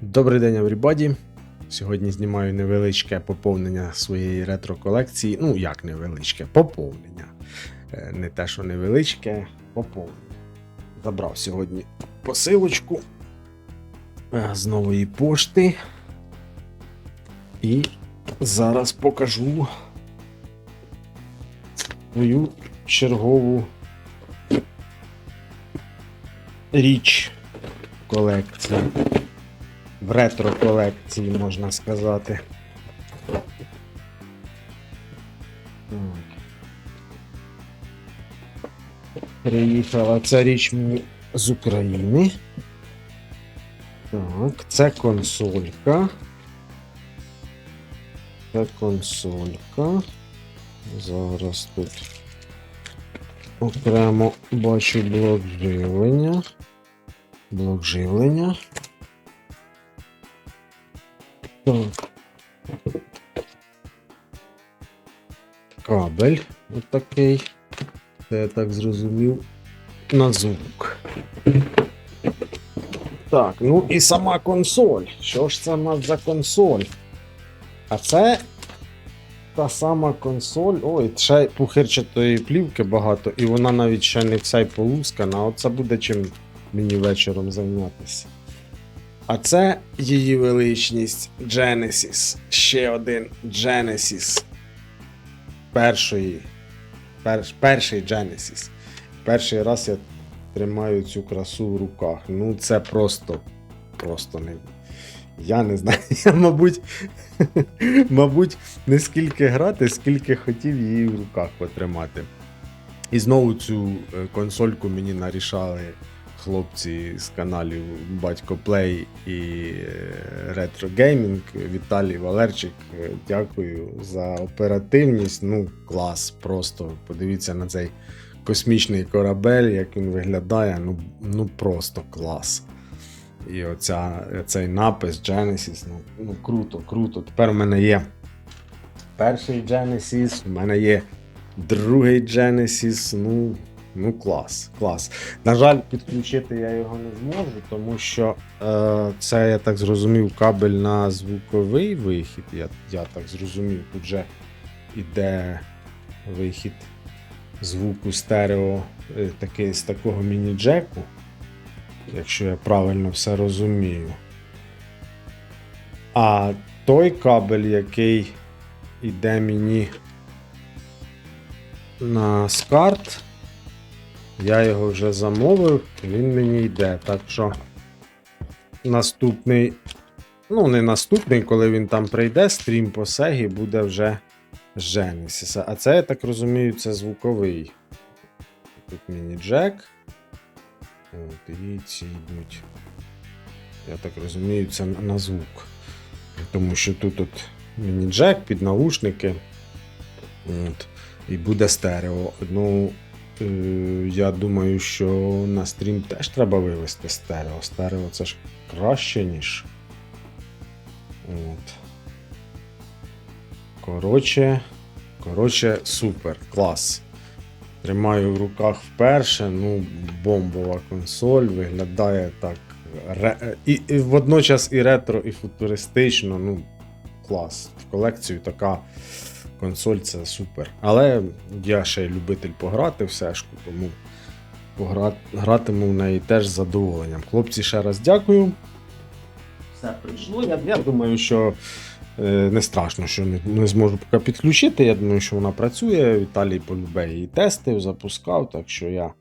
Добрий день, everybody! Сьогодні знімаю невеличке поповнення своєї ретро-колекції. Ну, як невеличке, поповнення. Е, Не те, що невеличке, поповнення. Забрав сьогодні посилочку е, з нової пошти. І зараз покажу свою чергову річ колекції в ретро-колекції, можна сказати. Приїхала ця річ з України. Так, це консолька. Це консолька. Зараз тут окремо бачу блок живлення. Блок живлення. Кабель отакий. Це я так зрозумів. На звук. Так, ну і сама консоль. Що ж це нас за консоль? А це та сама консоль. Ой, ще пухирчатої плівки багато, і вона навіть ще не вся й полускана. Оце буде чим мені вечором зайнятися. А це її величність Genesis. Ще один Genesis. Першої. Перш, перший Genesis. Перший раз я тримаю цю красу в руках. Ну, це просто. Просто не. Я не знаю. Я, мабуть, мабуть, не скільки грати, скільки хотів її в руках потримати. І знову цю е, консольку мені нарішали хлопці з каналів Батько Плей і е, Ретро Геймінг. Віталій Валерчик. е, Дякую за оперативність. Ну, клас. Просто подивіться на цей космічний корабель, як він виглядає. Ну, ну просто клас. І оця, цей напис Genesis, ну, ну круто, круто. Тепер у мене є перший Genesis, у мене є другий Genesis. Ну, ну клас, клас. На жаль, підключити я його не зможу, тому що е, це, я так зрозумів, кабель на звуковий вихід. Я, я так зрозумів, тут вже іде вихід звуку стерео е, такий, з такого міні-джеку якщо я правильно все розумію. А той кабель, який йде мені на скарт, я його вже замовив, він мені йде. Так що наступний, ну, не наступний, коли він там прийде, стрім по Сегі буде вже Genesis. А це, я так розумію, це звуковий. Тут міні-джек. От, і ці йдуть. Я так розумію, це на- звук. Тому що тут от міні-джек під наушники. От, і буде стерео. Ну, я думаю, що на стрім теж треба вивести стерео. Стерео це ж краще, ніж. От. Коротше, коротше, супер, клас. Тримаю в руках вперше. Ну, бомбова консоль, виглядає так. Ре... І, і водночас і ретро, і футуристично. Ну, клас. В колекцію така консоль це супер. Але я ще любитель пограти в сешку, тому погра... гратиму в неї теж з задоволенням. Хлопці, ще раз дякую. Все прийшло. Я, я думаю, що Е, Не страшно, що не, не зможу поки підключити. Я думаю, що вона працює. Віталій полюбе її тестив, запускав, так що я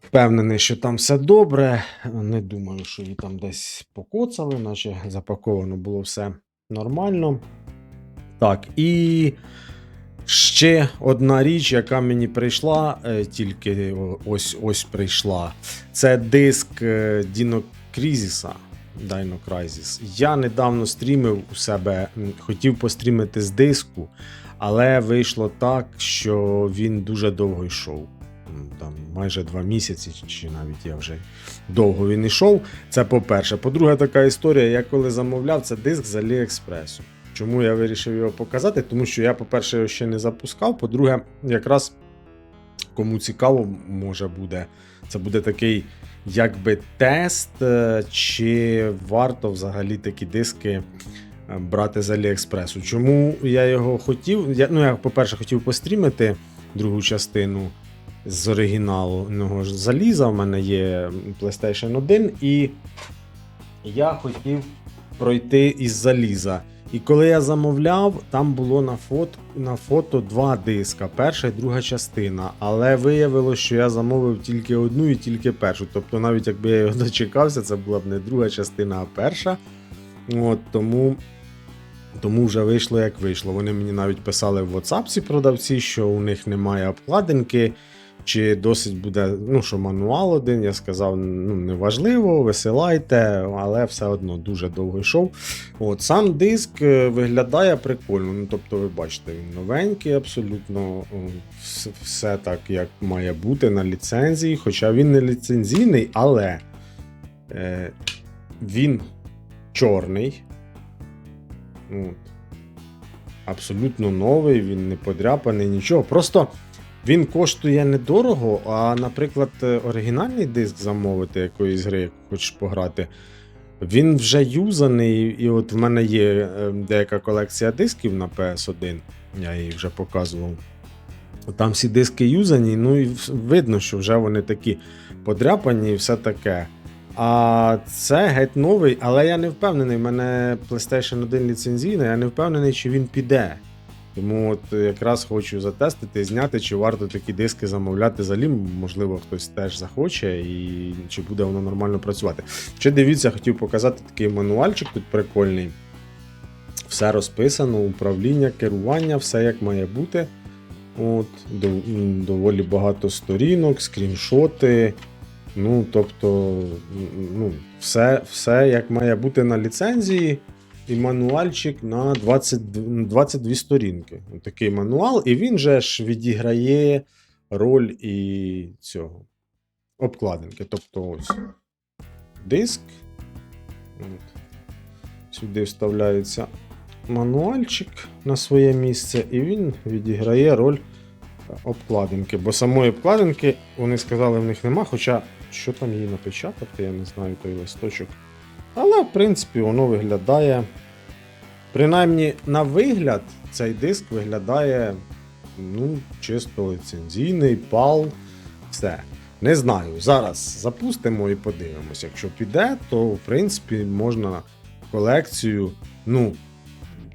впевнений, що там все добре. Не думаю, що її там десь покоцали, наче запаковано було все нормально. Так, і ще одна річ, яка мені прийшла, е, тільки ось ось прийшла. Це диск е, Dino Crisis. Dino Crisis. Я недавно стрімив у себе, хотів пострімити з диску, але вийшло так, що він дуже довго йшов. Там майже два місяці, чи навіть я вже довго він йшов. Це по-перше. По-друге, така історія. Я коли замовляв, це диск з Аліекспресу. Чому я вирішив його показати? Тому що я, по-перше, його ще не запускав. По-друге, якраз кому цікаво, може буде. Це буде такий якби тест, е, чи варто взагалі такі диски е, брати з Аліекспресу. Чому я його хотів? Я, ну, я, по-перше, хотів пострімити другу частину з оригіналного ж заліза. У мене є PlayStation 1, і я хотів пройти із заліза. І коли я замовляв, там було на фото, на фото два диска, перша і друга частина. Але виявилося, що я замовив тільки одну і тільки першу. Тобто, навіть якби я його дочекався, це була б не друга частина, а перша. От, тому, тому вже вийшло як вийшло. Вони мені навіть писали в WhatsApp продавці, що у них немає обкладинки. Чи досить буде, ну що мануал один, я сказав, ну неважливо, висилайте, але все одно дуже довго йшов. От Сам диск е, виглядає прикольно. Ну, тобто, ви бачите, він новенький, абсолютно все так, як має бути на ліцензії. Хоча він не ліцензійний, але е, він чорний. От. Абсолютно новий, він не подряпаний, нічого. Просто він коштує недорого, а, наприклад, е, оригінальний диск замовити якоїсь гри, яку хочеш пограти. Він вже юзаний, і от в мене є е, деяка колекція дисків на PS1, я її вже показував. Там всі диски юзані, ну і видно, що вже вони такі подряпані і все таке. А це геть новий, але я не впевнений. в мене PlayStation 1 ліцензійний, я не впевнений, чи він піде. Тому от якраз хочу затестити, зняти, чи варто такі диски замовляти взагалі, можливо, хтось теж захоче, і чи буде воно нормально працювати. Ще дивіться, хотів показати такий мануальчик тут прикольний. Все розписано, управління, керування, все як має бути. От, доволі багато сторінок, скріншоти. Ну, тобто, ну, все, все як має бути на ліцензії. І мануальчик на 20, 22 сторінки. Такий мануал, і він же ж відіграє роль і цього обкладинки. Тобто ось диск. От. Сюди вставляється мануальчик на своє місце, і він відіграє роль обкладинки. Бо самої обкладинки, вони сказали, в них нема, хоча що там її напечатати, я не знаю той листочок. Але, в принципі, воно виглядає. Принаймні, на вигляд, цей диск виглядає ну, чисто ліцензійний, пал, все. Не знаю. Зараз запустимо і подивимося. Якщо піде, то в принципі можна колекцію. Ну,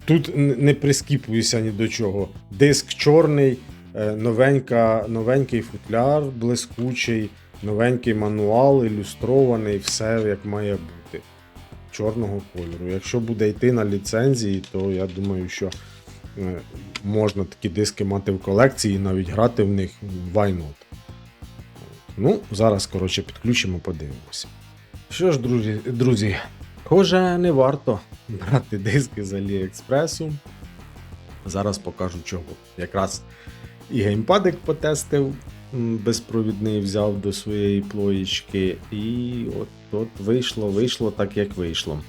тут не прискіпуюся ні до чого. Диск чорний, е, новенька, новенький футляр блискучий, новенький мануал, ілюстрований, все як має бути. Чорного кольору. Якщо буде йти на ліцензії, то я думаю, що е, можна такі диски мати в колекції і навіть грати в них why not. Ну, зараз, коротше, підключимо, подивимося. Що ж, друзі, друзі, схоже, не варто брати диски з Аліекспресу. Зараз покажу чого. Якраз і геймпадик потестив, безпровідний взяв до своєї плоєчки, і от, от вийшло, вийшло так, як вийшло.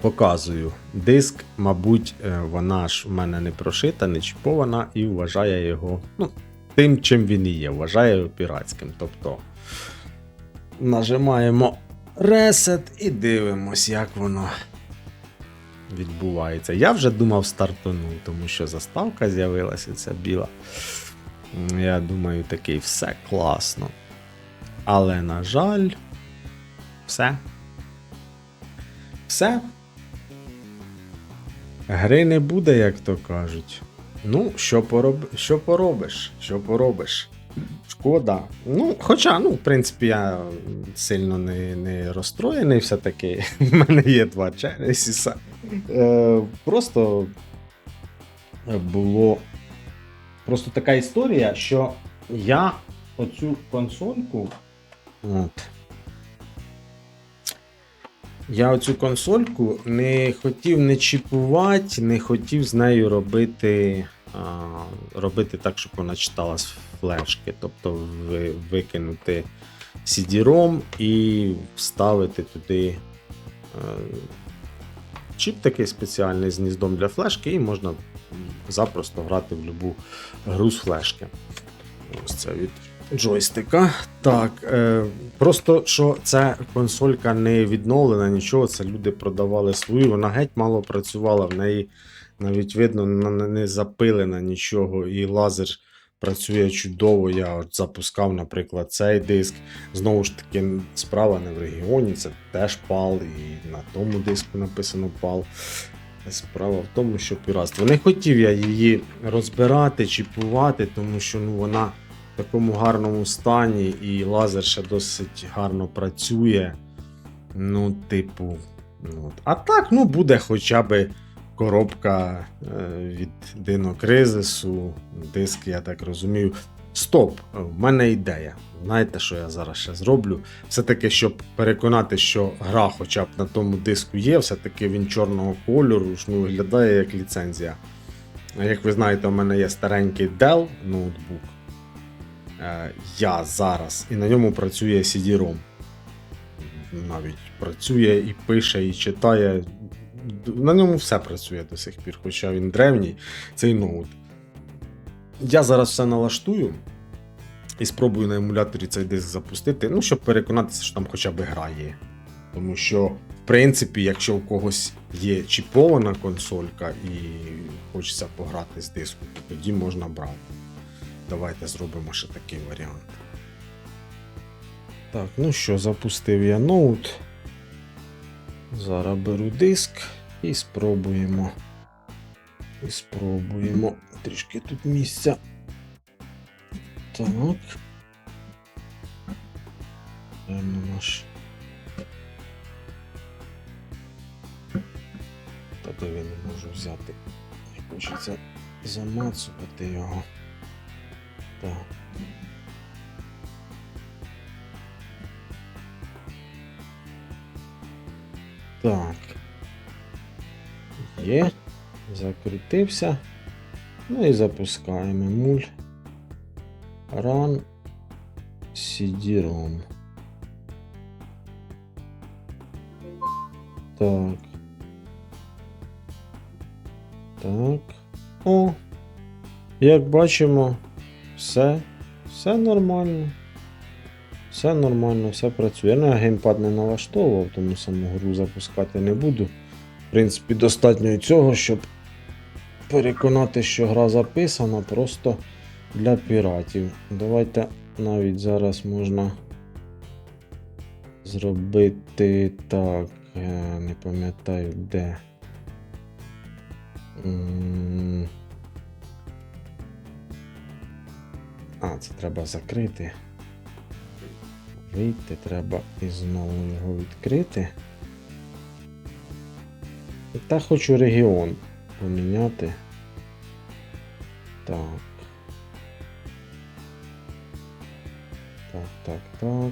Показую. Диск, мабуть, е, вона ж в мене не прошита, не чіпована і вважає його ну, тим, чим він і є. Вважає його піратським. Тобто нажимаємо Reset і дивимось, як воно відбувається. Я вже думав стартанув, тому що заставка з'явилася ця біла. Я думаю, такий все класно. Але, на жаль, все. Все. Гри не буде, як то кажуть. Ну, що, пороб... що поробиш? Що поробиш? Шкода. Ну, хоча, ну, в принципі, я сильно не, не розстроєний все-таки. У мене є два. Е, просто було. Просто така історія, що я оцю консольку. От. Я оцю консольку не хотів не чіпувати, не хотів з нею робити, а, робити так, щоб вона читала з флешки. Тобто ви, викинути CD-ROM і вставити туди е, чіп такий спеціальний з гніздом для флешки, і можна запросто грати в будь-яку гру з флешки. Ось це від джойстика. Так, е, просто що ця консолька не відновлена, нічого, це люди продавали свою, вона геть мало працювала, в неї навіть видно, не запилена нічого, і лазер працює чудово. Я от запускав, наприклад, цей диск. Знову ж таки, справа не в регіоні, це теж пал, і на тому диску написано пал. Справа в тому, що піратство. Не хотів я її розбирати, чіпувати, тому що ну, вона в такому гарному стані, і лазер ще досить гарно працює. Ну, типу. Ну, от. А так, ну, буде хоча б коробка е, від Динокризису, диск, я так розумію. Стоп! В мене ідея. Знаєте, що я зараз ще зроблю? Все-таки, щоб переконати, що гра хоча б на тому диску є, все-таки він чорного кольору, ну, виглядає як ліцензія. Як ви знаєте, у мене є старенький Dell ноутбук. Е, Я зараз, і на ньому працює CD-ROM. Навіть працює і пише, і читає. На ньому все працює до сих пір, хоча він древній, цей ноут. Я зараз все налаштую і спробую на емуляторі цей диск запустити, ну, щоб переконатися, що там хоча б гра є. Тому що, в принципі, якщо у когось є чіпована консолька і хочеться пограти з диску, то тоді можна брати. Давайте зробимо ще такий варіант. Так, ну що, запустив я ноут. Зараз беру диск і спробуємо. І спробуємо. Трішки тут місця. Так. Певно наш. Та де він не можу взяти. Не хочеться замацувати його. Так. Так. Є. Закрутився. Ну і запускаємо муль. Run CD-ROM. Так. Так. О. Як бачимо, все, все нормально. Все нормально, все працює. Ну, я геймпад не налаштовував, тому саму гру запускати не буду. В принципі, достатньо і цього, щоб переконати, що гра записана просто для піратів. Давайте навіть зараз можна зробити так. Не пам'ятаю де. А, це треба закрити. Вийти треба і знову його відкрити. Та хочу регіон поміняти. Так. Так, так, так.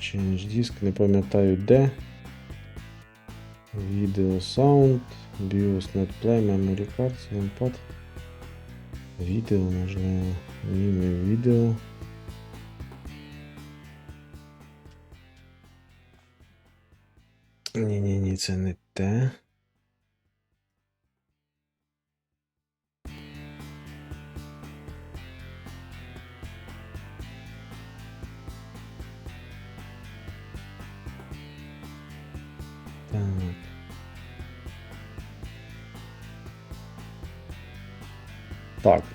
Change disk, не пам'ятаю де. Video Sound, BIOS NetPlay, Memory Card, Gamepad. Відео, можливо. Ні, не відео. Ні, ні, ні, це не те.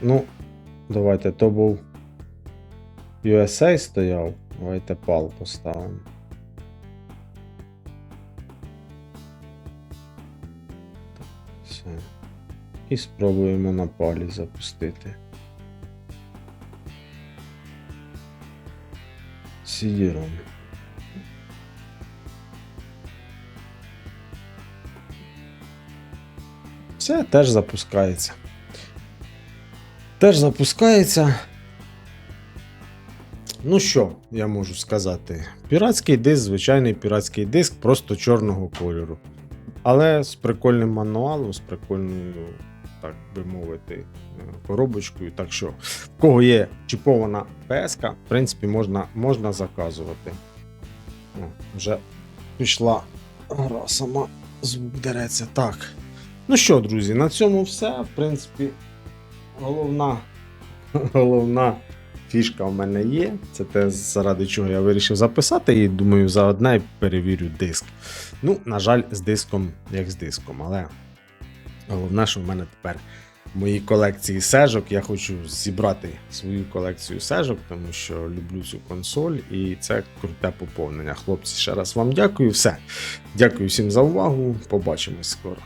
Ну, давайте то був USA стояв. Давайте пал поставимо. Все. І спробуємо на палі запустити. CD-ROM. Все теж запускається. Теж запускається. Ну що, я можу сказати? Піратський диск, звичайний піратський диск, просто чорного кольору. Але з прикольним мануалом, з прикольною, так би мовити, е, коробочкою. Так що, в кого є чіпована ПСК, в принципі, можна, можна заказувати. О, вже пішла гра сама, звук дереться. Так. Ну що, друзі, на цьому все. В принципі, головна, головна фішка в мене є. Це те, заради чого я вирішив записати, і думаю, заодне перевірю диск. Ну, на жаль, з диском, як з диском, але головне, що в мене тепер в моїй колекції сежок. Я хочу зібрати свою колекцію сежок, тому що люблю цю консоль, і це круте поповнення. Хлопці, ще раз вам дякую. Все. Дякую всім за увагу. Побачимось скоро.